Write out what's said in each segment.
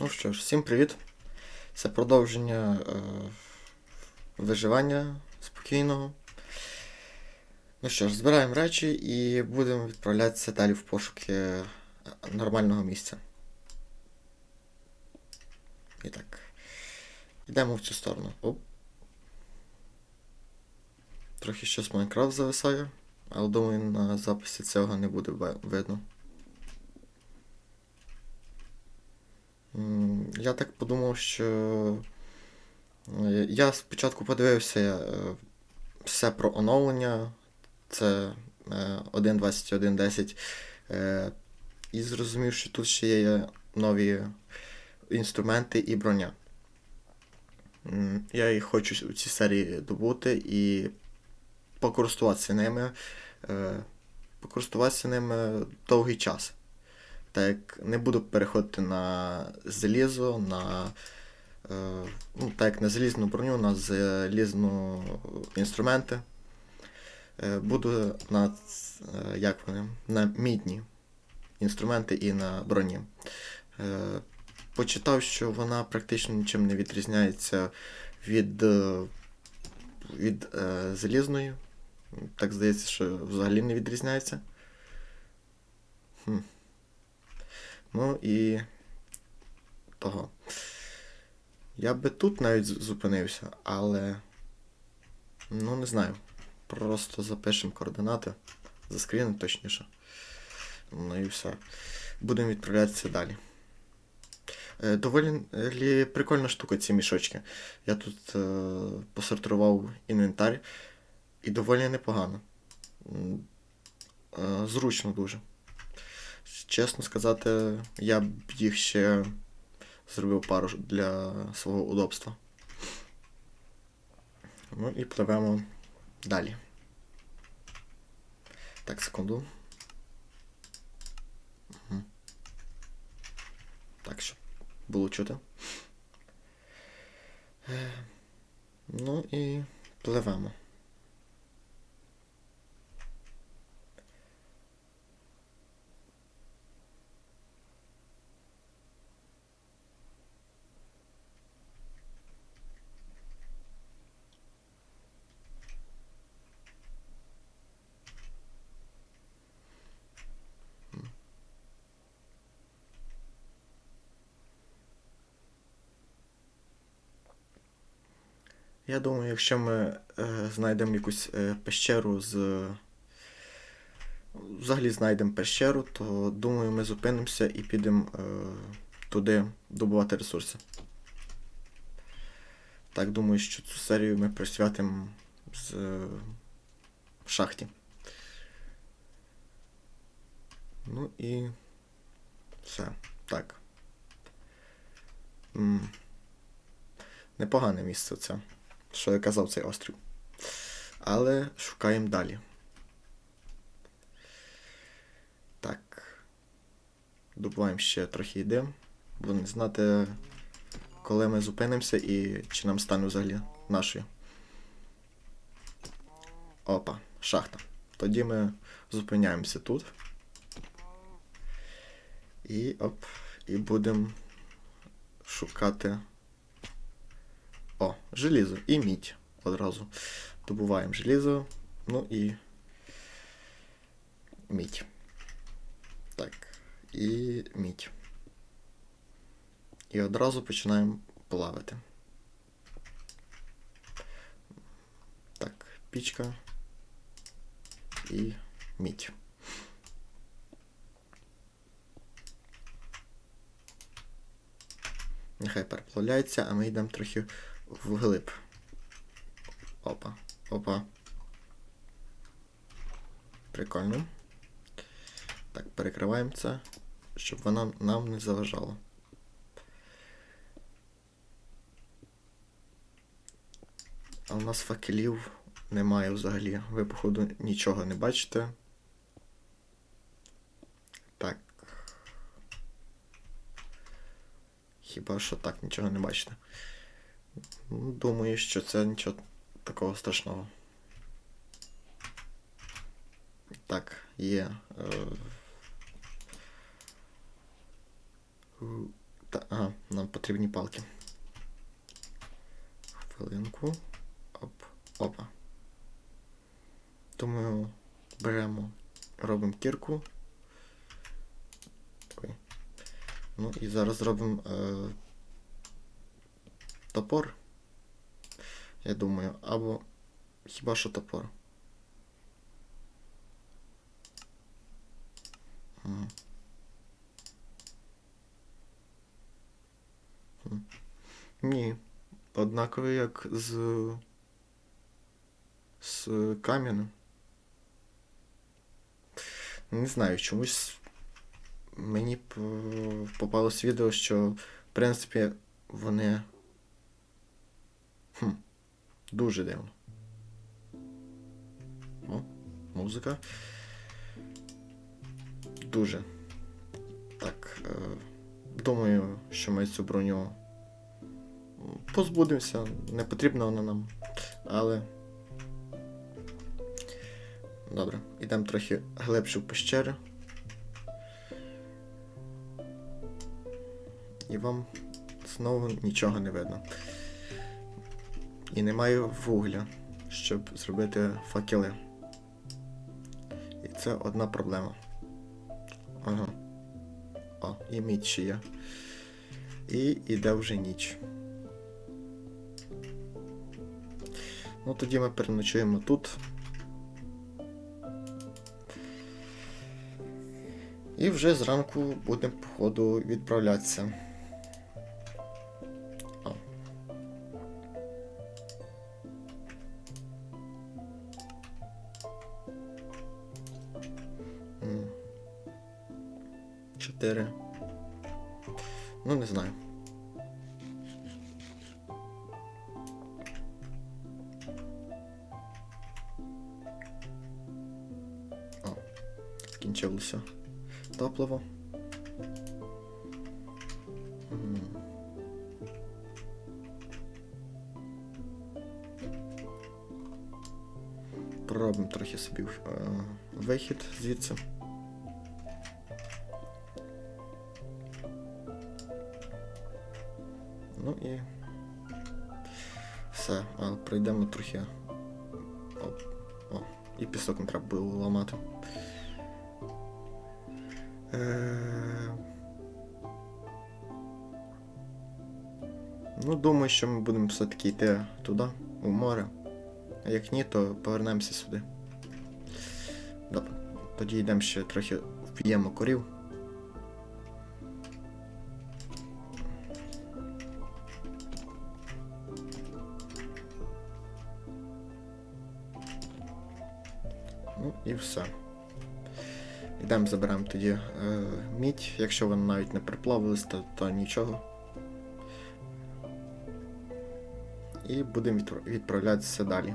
Ну що ж, всім привіт. Це продовження е, виживання спокійного. Ну що ж, збираємо речі і будемо відправлятися далі в пошуки нормального місця. І так. Йдемо в цю сторону. Оп. Трохи щось Майнкрафт зависає, але думаю, на записі цього не буде видно. Я так подумав, що е, я спочатку подивився е, все про оновлення. Це е, 1.21.10. е, І зрозумів, що тут ще є нові інструменти і броня. Я їх хочу у цій серії добути і покористуватися ними. Покористуватися ними довгий час. Так не буду переходити на залізо, на. Е, ну, так як на залізну броню, на залізну інструменти. Е, буду на, е, як вони, на мідні інструменти і на броні. Почитав, що вона практично нічим не відрізняється від, від залізної. Так здається, що взагалі не відрізняється. Хм. Ну і того. Я би тут навіть зупинився, але. Ну, не знаю. Просто запишемо координати. Заскрінимо точніше. Ну і все. Будемо відправлятися далі. Е, Доволі прикольна штука ці мішочки. Я тут е, посортував інвентар і доволі непогано. Е, Зручно дуже. Чесно сказати, я б їх ще зробив пару для свого удобства. Ну і пливемо далі. Так, секунду. Мгм. Так, щоб було чути. Е, Ну і пливемо. Я думаю, якщо ми е, знайдемо якусь е, пещеру з. Взагалі знайдемо пещеру, то думаю, ми зупинимося і підемо е, туди добувати ресурси. Так, думаю, що цю серію ми присвятимо з е, шахті. Ну і все. Так. М. Непогане місце це що я казав цей острів. Але шукаємо далі. Так. Добуваємо ще трохи їди. Бо не знати, коли ми зупинимося і чи нам стане взагалі нашою. Опа, шахта. Тоді ми зупиняємося тут. І оп, і будемо шукати о, желізо і мідь одразу. Добуваємо желізо, ну і мідь. Так, і мідь. І одразу починаємо плавати. Так, пічка і мідь. Нехай переплавляється, а ми йдемо трохи вглиб. Опа, опа. Прикольно. Так, перекриваємо це, щоб вона нам не заважала. А у нас факелів немає взагалі. Ви, походу, нічого не бачите. Так. Хіба що так, нічого не бачите. Думаю, що це нічого такого страшного. Так, є. Е... Та, ага, на потрібні палки. Хвилинку. Оп. Опа. Думаю, беремо, робимо кірку. Ну і зараз зробимо е, топор. Я думаю, або хіба що топор. Ні. Однаково як з. з кам'яним. Не знаю, чомусь мені попалось відео, що в принципі вони. Дуже дивно. О, музика. Дуже. Так. Е, думаю, що ми цю броню позбудемося. Не потрібна вона нам. Але. Добре, йдемо трохи глибше в пещери. І вам знову нічого не видно. І немає вугля, щоб зробити факели. І це одна проблема. Ага. О, і мідь ще є. І іде вже ніч. Ну тоді ми переночуємо тут. І вже зранку будемо, походу, відправлятися. Скінчилося топливо. Проробимо трохи собі е, вихід звідси. Ну і все, пройдемо трохи. О, о, і пісок не треба було ламати. Що ми будемо все-таки йти туди, у море. А як ні, то повернемося сюди. Добре. Тоді йдемо ще трохи вп'ємо корів. Ну і все. Йдемо заберемо тоді е, мідь, якщо вони навіть не приплавились, то, то нічого. І будемо відпра- відправлятися далі.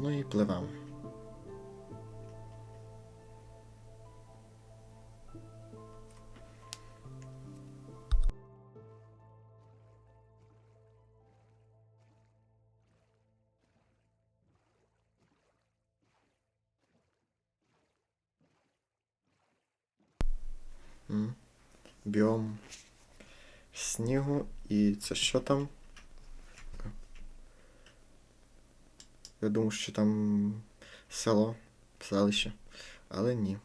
Ну і пливемо. Біом снігу і це що там? Я думав, що там село, селище, але ні.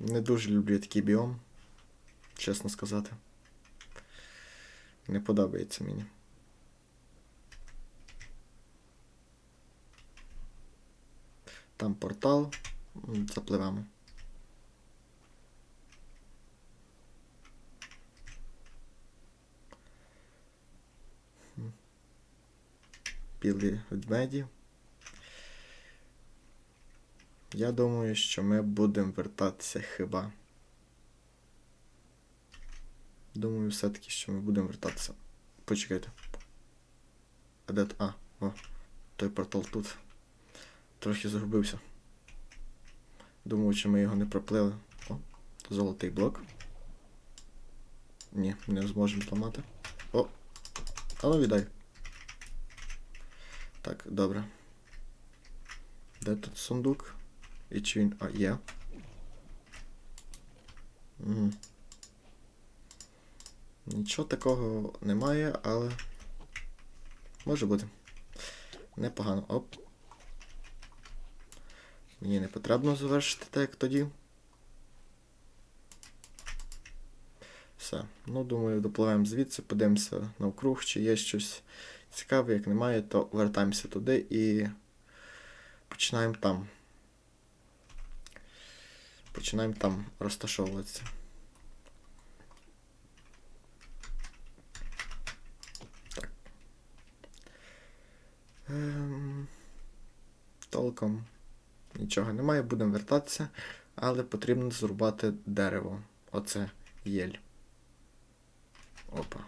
Не дуже люблю такий біом, чесно сказати. Не подобається мені. Там портал, запливемо. Білі ведмеді. Я думаю, що ми будемо вертатися хіба. Думаю, все-таки, що ми будемо вертатися. Почекайте. А де. А, о, той портал тут. Трохи загубився. Думав, чи ми його не проплили. О, золотий блок. Ні, не зможемо зламати. О! А ну віддай. Так, добре. Де тут сундук? І чи він. А, є. Угу. Нічого такого немає, але. Може бути. Непогано. Оп. Мені не потрібно завершити так, як тоді. Все. Ну, думаю, допливаємо звідси, подивимося навкруг, чи є щось цікаве, як немає, то вертаємося туди і починаємо там. Починаємо там розташовуватися. Так. Ем, толком нічого немає, будемо вертатися, але потрібно зрубати дерево. Оце єль. Опа.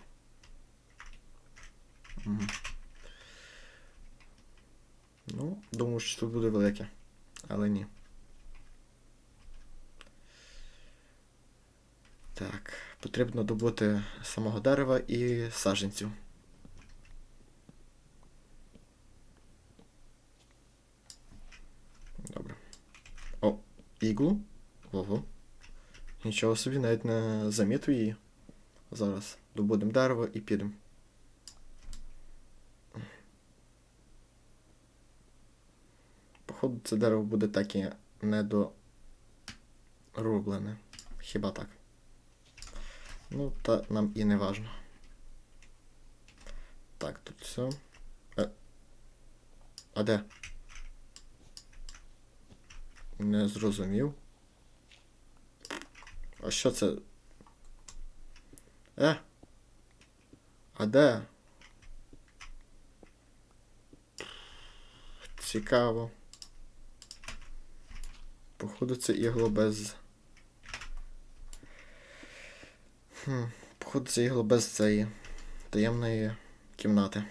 Ну, думаю, що тут буде велике, але ні. Так, потрібно добути самого дерева і саджанців. Добре. О, іглу? Ого. Нічого собі, навіть не замітив її. Зараз добудемо дерево і підемо. Походу, це дерево буде так і недорублене. Хіба так? Ну, та нам і не важно. Так, тут все. Е. А де? Не зрозумів. А що це? Е? А де? Цікаво. Походу, це ігло без. Хм, походу, це ігло без цієї таємної кімнати.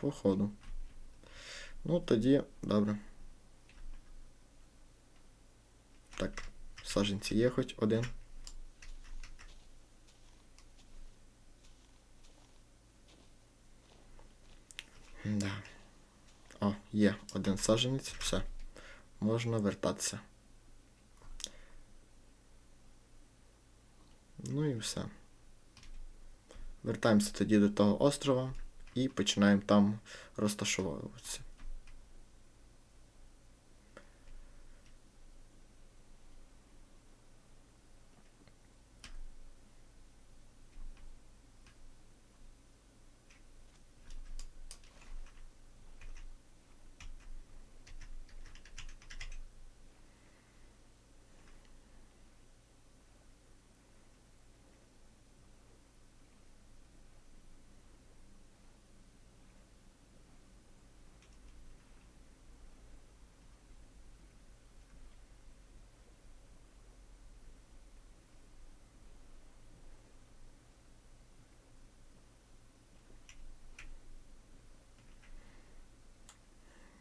Походу. Ну, тоді, добре. Так, саженці є хоч один. Да. О, є один саженець, все. Можна вертатися. Ну і все. Вертаємося тоді до того острова і починаємо там розташовуватися.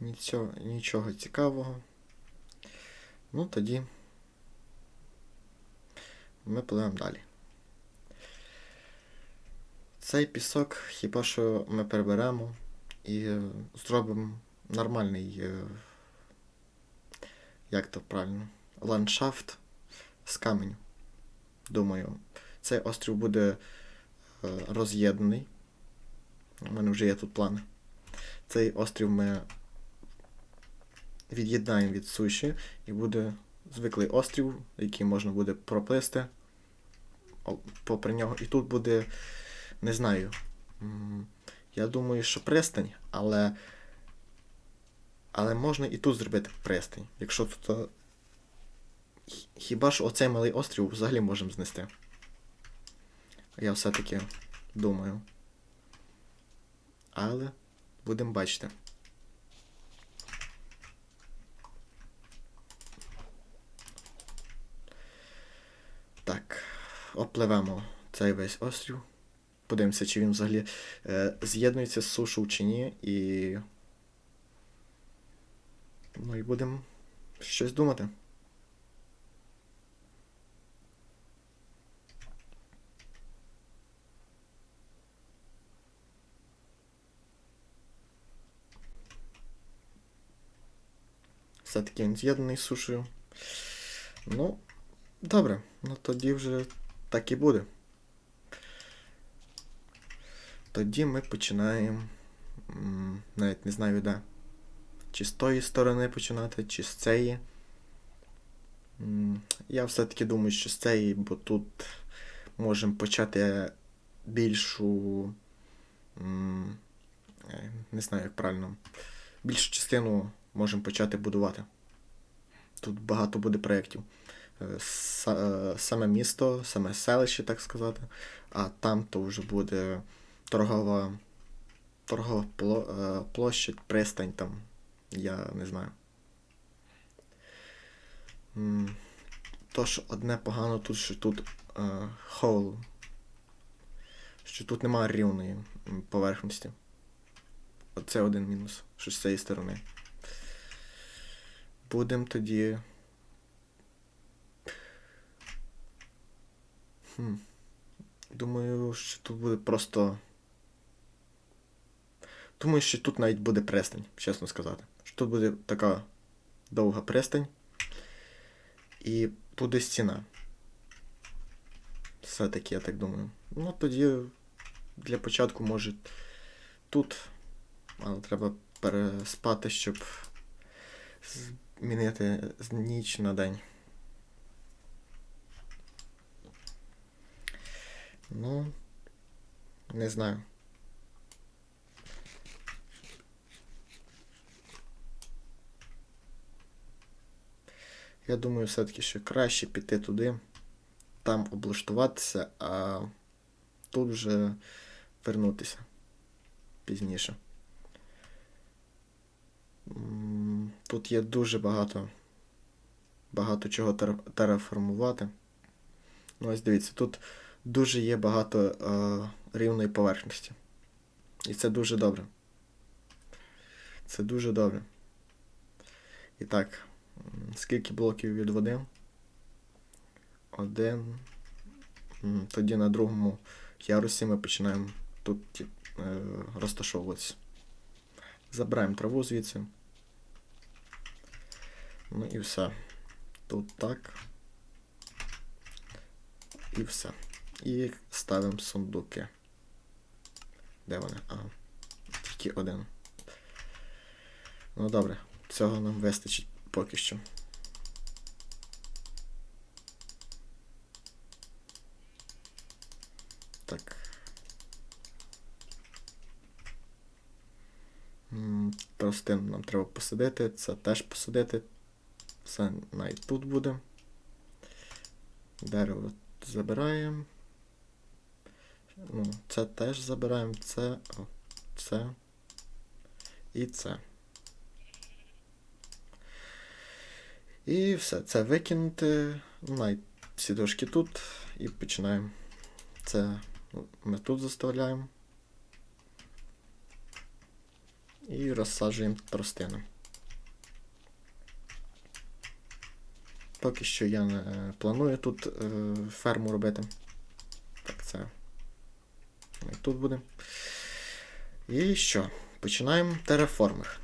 Нічого, нічого цікавого. Ну тоді ми пливемо далі. Цей пісок хіба що ми переберемо і зробимо нормальний, е, як то правильно, ландшафт з каменю. Думаю, цей острів буде е, роз'єднаний. У мене вже є тут плани. Цей острів ми від'єднаємо від суші і буде звиклий острів, який можна буде проплисти попри нього. І тут буде, не знаю. Я думаю, що пристань, але. Але можна і тут зробити пристань. Якщо тут. е, Хіба що оцей малий острів взагалі можемо знести. Я все-таки думаю. Але будемо бачити. Так, опливемо цей весь острів. Подивимося, чи він взагалі е, з'єднується з сушу чи ні. І. Ну і будемо щось думати. Все-таки він з'єднаний з сушею. Ну, добре, ну тоді вже так і буде. Тоді ми починаємо. Навіть не знаю де. Чи з тої сторони починати, чи з цієї. Я все-таки думаю, що з цієї, бо тут можемо почати більшу. е, Не знаю, як правильно. Більшу частину можемо почати будувати. Тут багато буде проєктів. Са- Саме місто, саме селище, так сказати. А там то вже буде торгова, торгова е, пристань там. Я не знаю. Тож одне погано тут, що тут е, хоул. Що тут немає рівної поверхності. Оце один мінус, що з цієї сторони. Будемо тоді. Хм. Думаю, що тут буде просто. Думаю, що тут навіть буде пристань, чесно сказати. Що тут буде така довга пристань. І буде стіна. Все-таки, я так думаю. Ну, тоді для початку, може, тут. Але треба переспати, щоб змінити з ніч на день. Ну, не знаю. Я думаю, все-таки, що краще піти туди, там облаштуватися, а тут вже вернутися пізніше. Тут є дуже багато, багато чого тер- тераформувати. Ну, ось дивіться, тут дуже є багато е, рівної поверхності. І це дуже добре. Це дуже добре. І так, скільки блоків від води? Один. Тоді на другому ярусі ми починаємо тут е, розташовуватися. Забираємо траву звідси. Ну і все. Тут так. І все. І ставимо сундуки. Де вони? А, тільки один. Ну добре, цього нам вистачить поки що. Так. М, Тростину нам треба посадити, це теж посадити. Все навіть тут буде. Дерево забираємо. Ну, це теж забираємо, це, це і це. І все, це викинути. Ну, навіть всі дошки тут і починаємо. Це ми тут заставляємо. І розсаджуємо тростину. Поки що я не планую тут е, ферму робити. І тут буде. І що? Починаємо тераформер.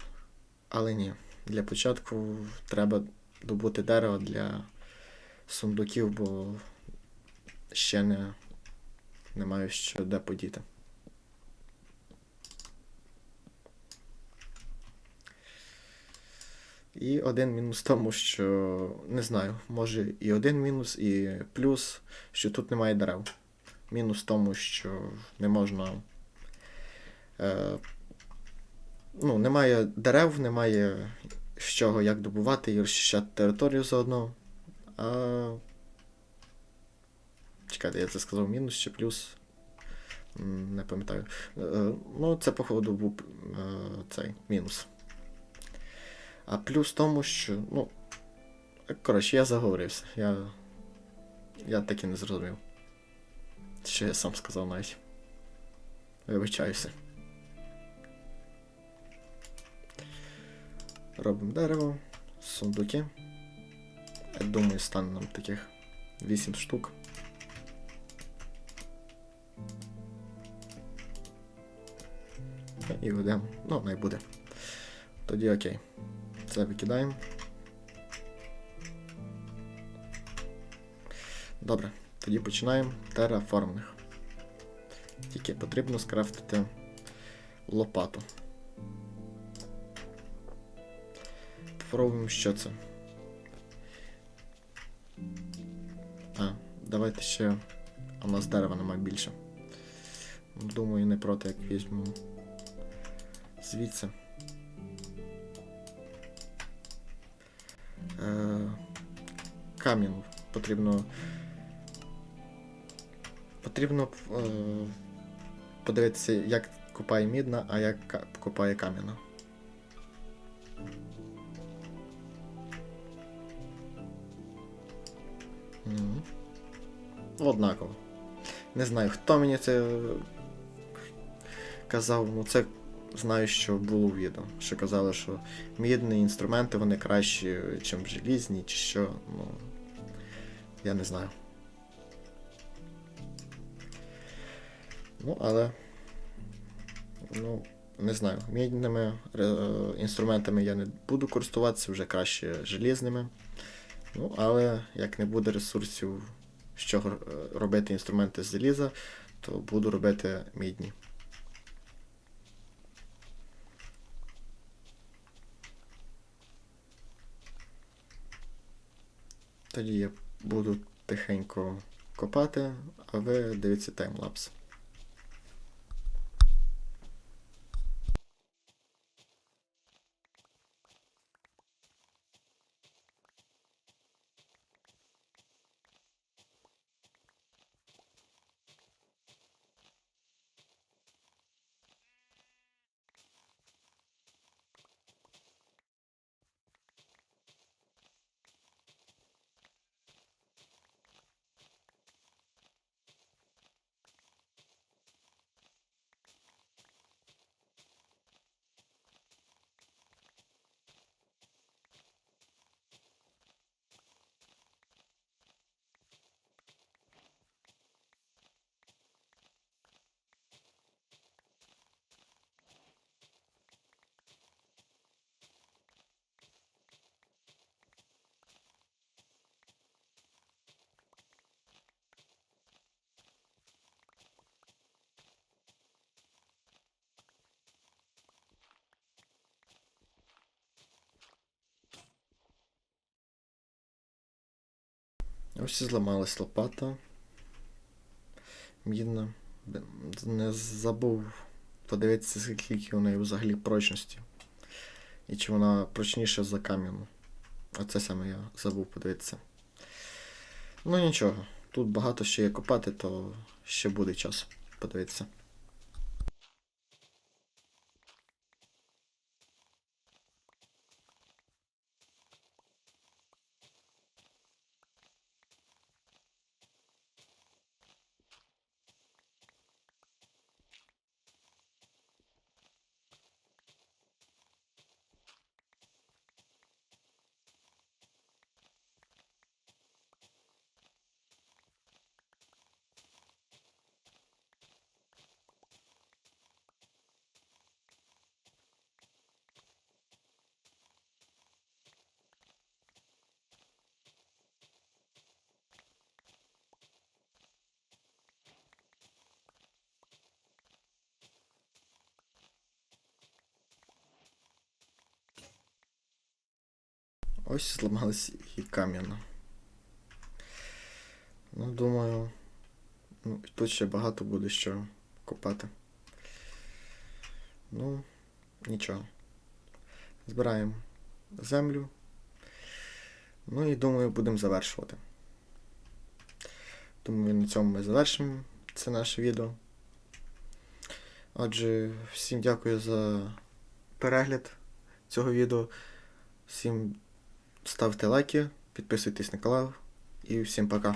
Але ні. Для початку треба добути дерево для сундуків, бо ще не, не маю що де подіти. І один мінус тому, що не знаю, може і один мінус, і плюс, що тут немає дерев. Мінус в тому, що не можна. Е, ну, немає дерев, немає з чого як добувати і розчищати територію заодно. А... Чекайте, я це сказав мінус чи плюс. Не пам'ятаю. Е, Ну, це, походу, був е, цей мінус. А плюс в тому, що. Ну. Коротше, я заговорився. Я. Я так і не зрозумів. Що я сам сказав навіть. Вибачаюся. Робимо дерево, сундуки. Я думаю, стане нам таких 8 штук. І ведемо. Ну, най буде. Тоді окей. Це викидаємо. Добре, тоді починаємо тераформних. Тільки потрібно скрафтити лопату. Попробуємо, що це. А, давайте ще. А у нас дерева немає більше. Думаю, не проти, як візьму звідси. Е, камінь потрібно. Потрібно е, подивитися, як копає мідна, а як копає кам'яна. Мгм. Однаково. Не знаю, хто мені це казав, ну це знаю, що було в відео. Що казали, що мідні інструменти вони кращі, ніж желізні, чи що. Ну, я не знаю. Ну, але. Ну, не знаю. Мідними е, інструментами я не буду користуватися, вже краще желізними. Ну, але як не буде ресурсів, з чого е, робити інструменти з заліза, то буду робити мідні. Тоді я буду тихенько копати, а ви дивіться таймлапс. Ось зламалась лопата. Мідна. Не забув подивитися, скільки у неї взагалі прочності. І чи вона прочніша за кам'яну. Оце саме я забув подивитися. Ну нічого, тут багато ще є копати, то ще буде час подивитися. Ось зламалась і кам'яна. Ну, думаю, ну, тут ще багато буде що копати. Ну, нічого. Збираємо землю. Ну і думаю, будемо завершувати. Думаю, на цьому ми завершимо це наше відео. Отже, всім дякую за перегляд цього відео. Всім ставте лайки, підписуйтесь на канал і всім пока.